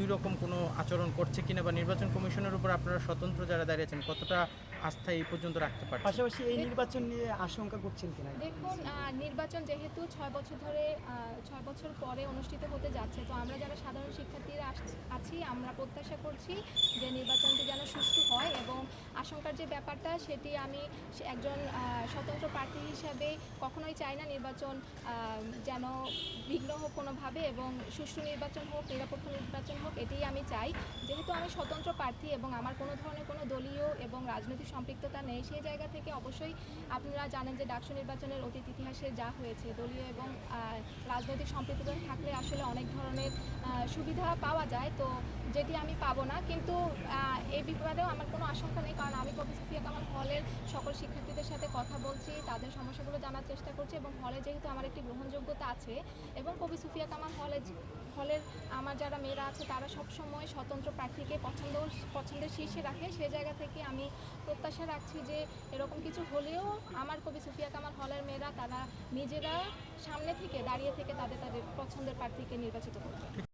দুই রকম কোনো আচরণ করছে কিনা বা নির্বাচন কমিশনের উপর আপনারা স্বতন্ত্র যারা দাঁড়িয়েছেন কতটা আস্থা এই পর্যন্ত রাখতে পারেন পাশাপাশি এই নির্বাচন নিয়ে আশঙ্কা করছেন কিনা? দেখুন আহ, নির্বাচন যেহেতু ছয় বছর ধরে আহ, ছয় বছর পরে অনুষ্ঠিত হতে যাচ্ছে তো আমরা যারা সাধারণ শিক্ষার্থীরা আস- আছি আমরা প্রত্যাশা করছি যে নির্বাচনটি যেন সুষ্ঠু হয় এবং আশঙ্কার যে ব্যাপারটা সেটি আমি একজন স্বতন্ত্র প্রার্থী হিসাবে কখনোই চাই না নির্বাচন যেন বিঘ্ন হোক কোনোভাবে এবং সুষ্ঠু নির্বাচন হোক, নিরপেক্ষ নির্বাচন হোক, এটাই আমি চাই। যেহেতু আমি স্বতন্ত্র প্রার্থী এবং আমার কোনো ধরনের কোনো দলীয় এবং রাজনৈতিক সম্পৃক্ততা নেই, সেই জায়গা থেকে অবশ্যই আপনারা জানেন যে ডাকসু নির্বাচনের অতীত ইতিহাসে যা হয়েছে, দলীয় এবং রাজনৈতিক সম্পৃক্ততা থাকলে আসলে অনেক ধরনের সুবিধা পাওয়া যায়। তো যেটি আমি পাবো না। কিন্তু এই ব্যাপারেও আমার কোনো আশঙ্কা নেই। কারণ আমি কবি সুফিয়া কামাল হলের সকল শিক্ষার্থীদের সাথে কথা বলছি, তাদের সমস্যাগুলো জানার চেষ্টা করছি এবং হলে যেহেতু আমার একটি গ্রহণযোগ্যতা আছে এবং কবি সুফিয়া কামাল হলে হলের আমার যারা মেয়েরা আছে, তারা সবসময় স্বতন্ত্র প্রার্থীকে পছন্দ, পছন্দের শীর্ষে রাখে। সে জায়গা থেকে আমি প্রত্যাশা রাখছি যে এরকম কিছু হলেও আমার কবি সুফিয়া কামাল হলের মেয়েরা, তারা নিজেরা সামনে থেকে, দাঁড়িয়ে থেকে তাদের তাদের পছন্দের প্রার্থীকে নির্বাচিত করবে।